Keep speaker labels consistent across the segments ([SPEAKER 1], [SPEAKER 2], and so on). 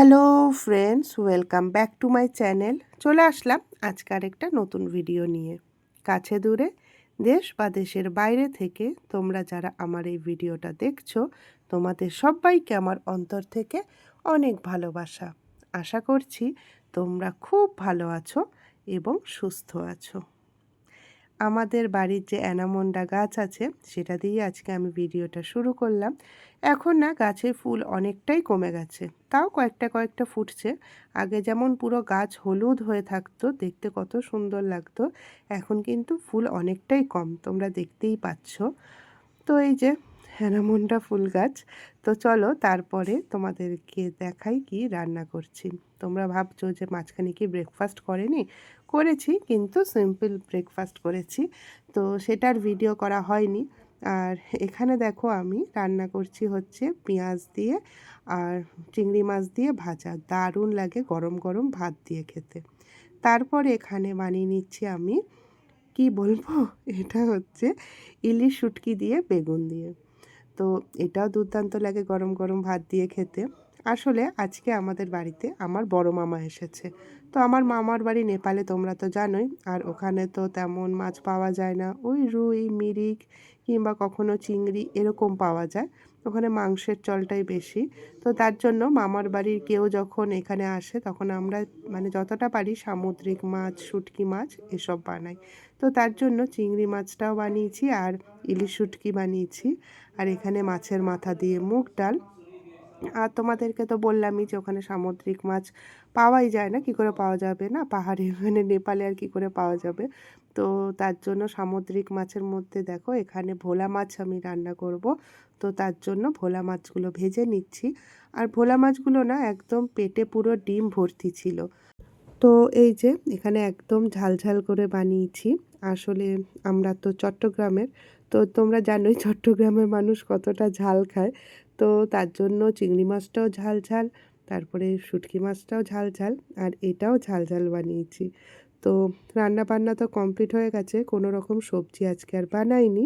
[SPEAKER 1] Hello friends welcome back to my channel চলে আসলাম আজকার একটা নতুন ভিডিও নিয়ে। কাছে দূরে, দেশ বা দেশের বাইরে থেকে তোমরা যারা আমার এই ভিডিওটা দেখছ, তোমাদের সবাইকে আমার অন্তর থেকে অনেক ভালোবাসা। আশা করছি তোমরা খুব ভালো আছো এবং সুস্থ আছো। আমাদের বাড়ির যে অ্যানামন্ডা গাছ আছে, সেটা দিয়ে আজকে আমি ভিডিওটা শুরু করলাম। এখন না গাছের ফুল অনেকটাই কমে গেছে। তাও কয়েকটা কয়েকটা ফুটছে। আগে যেমন পুরো গাছ হলুদ হয়ে থাকতো, দেখতে কত সুন্দর লাগতো, এখন কিন্তু ফুল অনেকটাই কম, তোমরা দেখতেই পাচ্ছ। তো এই যে হ্যানামন্ডা ফুল গাছ, তো চলো তারপরে তোমাদেরকে দেখাই কি রান্না করছি। তোমরা ভাবছ যে মাঝখানে কি ব্রেকফাস্ট করেনি? করেছি, কিন্তু সিম্পল ব্রেকফাস্ট করেছি। তো সেটার ভিডিও করা হয়নি। আর এখানে দেখো আমি রান্না করছি হচ্ছে পেঁয়াজ দিয়ে আর চিংড়ি মাছ দিয়ে ভাজা। দারুণ লাগে গরম গরম ভাত দিয়ে খেতে। তারপর এখানে বানিয়ে নিচ্ছি আমি, কি বলব? এটা হচ্ছে ইলিশ শুটকি দিয়ে বেগুন দিয়ে। তো এটাও দুর্দান্ত লাগে গরম গরম ভাত দিয়ে খেতে। আসলে আজকে আমাদের বাড়িতে আমার বড় মামা এসেছে। তো আমার মামার বাড়ি নেপালে, তোমরা তো জানোই। আর ওখানে তো তেমন মাছ পাওয়া যায় না। ওই রুই, মিরিক কিংবা কখনো চিংড়ি এরকম পাওয়া যায়। ওখানে মাংসের চলটাই বেশি। তো তার জন্য মামার বাড়ির কেউ যখন এখানে আসে, তখন আমরা মানে যতটা পারি সামুদ্রিক মাছ, শুটকি মাছ এসব বানাই। তো তার জন্য চিংড়ি মাছটাও বানিয়েছি আর ইলিশ শুটকি বানিয়েছি। আর এখানে মাছের মাথা দিয়ে মুগ ডাল আর তোমাদেরকে তো বললামই যে ওখানে সামুদ্রিক মাছ পাওয়াই যায় না, কি করে পাওয়া যাবে? না, পাহাড়ে ওখানে নেপালে আর কি করে পাওয়া যাবে? তো তার জন্য সামুদ্রিক মাছের মধ্যে দেখো, এখানে ভোলা মাছ আমি রান্না করব। তো তার জন্য ভোলা মাছগুলো ভেজে নিচ্ছি। আর ভোলা মাছগুলো না একদম পেটে পুরো ডিম ভর্তি ছিল। তো এই যে এখানে একদম ঝালঝাল করে বানিয়েছি। আসলে আমরা তো চট্টগ্রামের, তো তোমরা জানোই চট্টগ্রামের মানুষ কতটা ঝাল খায়। তো তার জন্য চিংড়ি মাছটাও ঝাল ঝাল, তারপরে শুটকি মাছটাও ঝাল ঝাল, আর এটাও ঝাল ঝাল বানিয়েছি। তো রান্না বান্না তো কমপ্লিট হয়ে গেছে, কোনো রকম সবজি আজকে আর বানাইনি।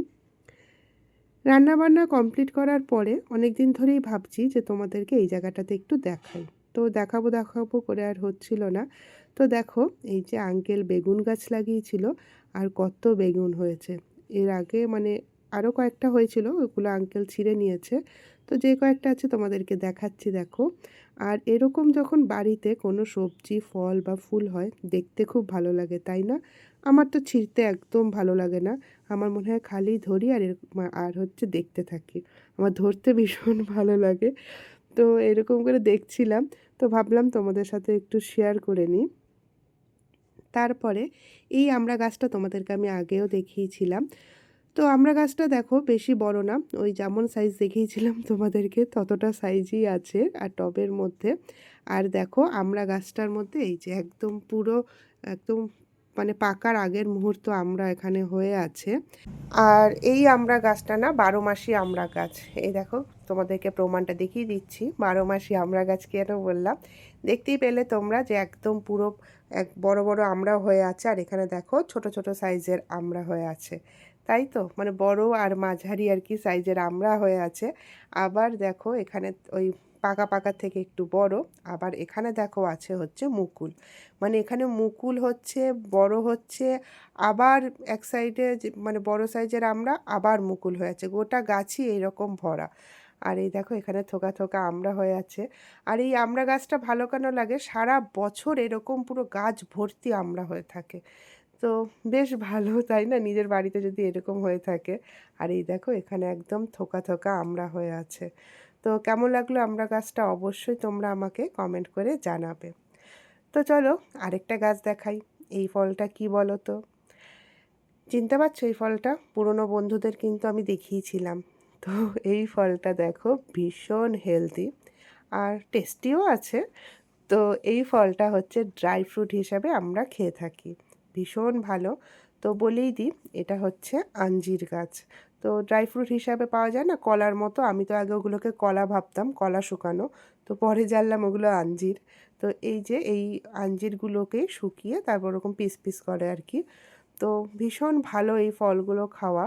[SPEAKER 1] রান্না বান্না কমপ্লিট করার পরে অনেক দিন ধরেই ভাবছি যে তোমাদেরকে এই জায়গাটাতে একটু দেখাই। তো দেখাবো দেখাবো করে আর হচ্ছিল না। তো দেখো, এই যে আঙ্কেল বেগুন গাছ লাগিয়েছিল, আর কত বেগুন হয়েছে। এর আগে মানে আরও কয়েকটা হয়েছিল, ওগুলো আঙ্কেল ছিঁড়ে নিয়েছে। তো যে কয়েকটা আছে তোমাদেরকে দেখাচ্ছি, দেখো। আর এরকম যখন বাড়িতে কোনো সবজি, ফল বা ফুল হয়, দেখতে খুব ভালো লাগে, তাই না? আমার তো ছিঁড়তে একদম ভালো লাগে না। আমার মনে হয় খালি ধরি আর এরকম, আর হচ্ছে দেখতে থাকি। আমার ধরতে ভীষণ ভালো লাগে। তো এরকম করে দেখছিলাম। তো ভাবলাম তোমাদের সাথে একটু শেয়ার করে নিই। তারপরে এই আমরা গাছটা তোমাদেরকে আমি আগেও দেখিয়েছিলাম। তো আমরা গাছটা দেখো বেশি বড় না, ওই যেমন সাইজ দেখিয়েছিলাম তোমাদেরকে ততটা সাইজই আছে আর টবের মধ্যে। আর দেখো আমরা গাছটার মধ্যে এই যে একদম পুরো একদম মানে পাকার আগের মুহূর্ত আমরা এখানে হয়ে আছে। আর এই আমরা গাছটা না বারো মাসি আমরা গাছ। এই দেখো তোমাদেরকে প্রমাণটা দেখিয়ে দিচ্ছি, বারো মাসি আমরা গাছ কেন বললাম? দেখতেই পেলে তোমরা যে একদম পুরো এক বড় বড় আমরা হয়ে আছে আর এখানে দেখো ছোট ছোট সাইজের আমরা হয়ে আছে। তাই তো? মানে বড় আর মাঝারি আর কি সাইজের আমরা হয়ে আছে। আবার দেখো এখানে ওই পাকা পাকা থেকে একটু বড়। আবার এখানে দেখো আছে হচ্ছে মুকুল। মানে এখানে মুকুল হচ্ছে, বড় হচ্ছে, আবার এক সাইডে মানে বড় সাইজের আমরা, আবার মুকুল হয়ে আছে। গোটা গাছই এইরকম ভরা। আর এই দেখো এখানে থোকা থোকা আমরা হয়ে আছে। আর এই আমরা গাছটা ভালো কেন লাগে? সারা বছর এরকম পুরো গাছ ভর্তি আমরা হয়ে থাকে। তো বেশ ভালো, তাই না? নিজের বাড়িতে যদি এরকম হয়ে থাকে। আর এই দেখো, এখানে একদম থোকা থোকা আমরা হয়ে আছে। তো কেমন লাগল আমরা গাছটা? অবশ্যই তোমরা আমাকে কমেন্ট করে জানাবে। তো চলো, আরেকটা গাছ দেখাই। এই ফলটা কি বলো তো চিনতে পারছ এই ফলটা? পুরনো বন্ধুদের কিন্তু আমি দেখিয়েছিলাম। তো এই ফলটা দেখো, ভীষণ হেলদি আর টেস্টিও আছে। তো এই ফলটা হচ্ছে ড্রাই ফ্রুট হিসাবে আমরা খেয়ে থাকি। ভীষণ ভালো। তো বলেই দিই, এটা হচ্ছে আঞ্জির গাছ। তো ড্রাই ফ্রুট হিসাবে পাওয়া যায় না, কলার মতো। আমি তো আগে ওগুলোকে কলা ভাবতাম, কলা শুকানো। তো পরে জানলাম ওগুলো আঞ্জির। তো এই যে এই আঞ্জিরগুলোকে শুকিয়ে তারপর ওরকম পিস পিস করে আর কি। তো ভীষণ ভালো এই ফলগুলো খাওয়া।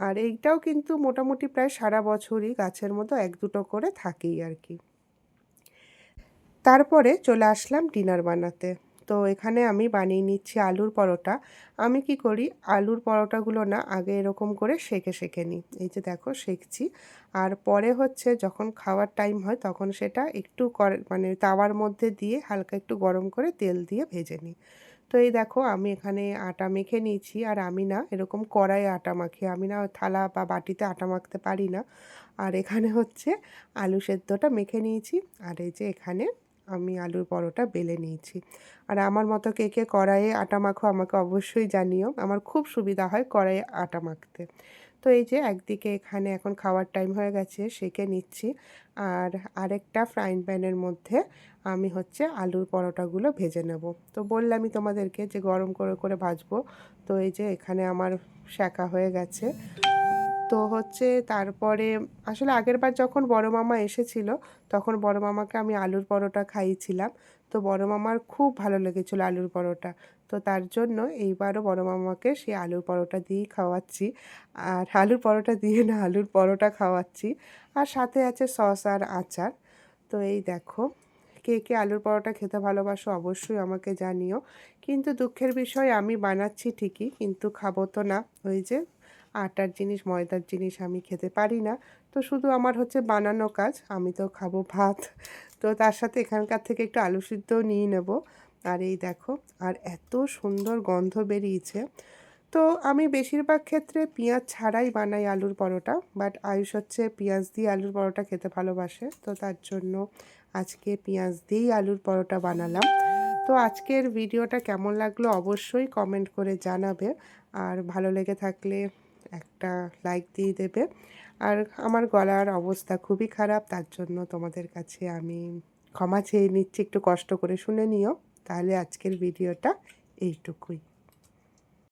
[SPEAKER 1] আর এইটাও কিন্তু মোটামুটি প্রায় সারা বছরই গাছের মতো এক দুটো করে থাকেই আর কি। তারপরে চলে আসলাম ডিনার বানাতে। তো এখানে আমি বানিয়ে নিচ্ছি আলুর পরোটা। আমি কি করি? আলুর পরোটাগুলো না আগে এরকম করে সেকে সেকে নিই। এই যে দেখো, সেকছি। আর পরে হচ্ছে যখন খাওয়ার টাইম হয় তখন সেটা একটু মানে তাওয়ার মধ্যে দিয়ে হালকা একটু গরম করে তেল দিয়ে ভেজে নিই। তো এই দেখো, আমি এখানে আটা মেখে নিয়েছি। আর আমি না এরকম কড়াইয়ে আটা মাখি। আমি না থালা বা বাটিতে আটা মাখতে পারি না। আর এখানে হচ্ছে আলু সেদ্ধটা মেখে নিয়েছি। আর এই যে এখানে আমি আলুর পরোটা বেলে নিয়েছি। আর আমার মতো কে কে কড়াইয়ে আটা মাখো আমাকে অবশ্যই জানিও, আমার খুব সুবিধা হয় কড়াইয়ে আটা মাখতে। তো এই যে একদিকে এখানে এখন খাওয়ার টাইম হয়ে গেছে, সেকে নিচ্ছি। আর আরেকটা ফ্রাইং প্যানের মধ্যে আমি হচ্ছে আলুর পরোটাগুলো ভেজে নেব। তো বললামই তোমাদেরকে যে গরম করে করে ভাজবো। তো এই যে এখানে আমার শেখা হয়ে গেছে। তো হচ্ছে তারপরে আসলে আগেরবার যখন বড় মামা এসেছিল, তখন বড় মামাকে আমি আলুর পরোটা খাইয়েছিলাম। তো বড় মামার খুব ভালো লেগেছিলো আলুর পরোটা। তো তার জন্য এইবারও বড় মামাকে সেই আলুর পরোটা দিয়েই খাওয়াচ্ছি। আর আলুর পরোটা দিয়ে না, আলুর পরোটা খাওয়াচ্ছি। আর সাথে আছে সস আর আচার। তো এই দেখো, কে কে আলুর পরোটা খেতে ভালোবাসো অবশ্যই আমাকে জানিও। কিন্তু দুঃখের বিষয় আমি বানাচ্ছি ঠিকই, কিন্তু খাব তো না। ওই যে আটার জিনিস, ময়দার জিনিস আমি খেতে পারি না। তো শুধু আমার হচ্ছে বানানো কাজ, আমি তো খাব ভাত। তো তার সাথে এখানকার থেকে একটু আলু সিদ্ধও নিয়ে নেব। আর এই দেখো, আর এত সুন্দর গন্ধ বেরিয়েছে। তো আমি বেশিরভাগ ক্ষেত্রে পেঁয়াজ ছাড়াই বানাই আলুর পরোটা, বাট আয়ুষ হচ্ছে পেঁয়াজ দিয়ে আলুর পরোটা খেতে ভালোবাসে। তো তার জন্য আজকে পেঁয়াজ দিয়েই আলুর পরোটা বানালাম। তো আজকের ভিডিওটা কেমন লাগল অবশ্যই কমেন্ট করে জানাবে। আর ভালো লেগে থাকলে একটা লাইক দিয়ে দেবে। আর আমার গলার অবস্থা খুবই খারাপ, তার জন্য তোমাদের কাছে আমি ক্ষমা চেয়ে নিচ্ছি। একটু কষ্ট করে শুনে নিও। তাহলে আজকের ভিডিওটা এইটুকুই।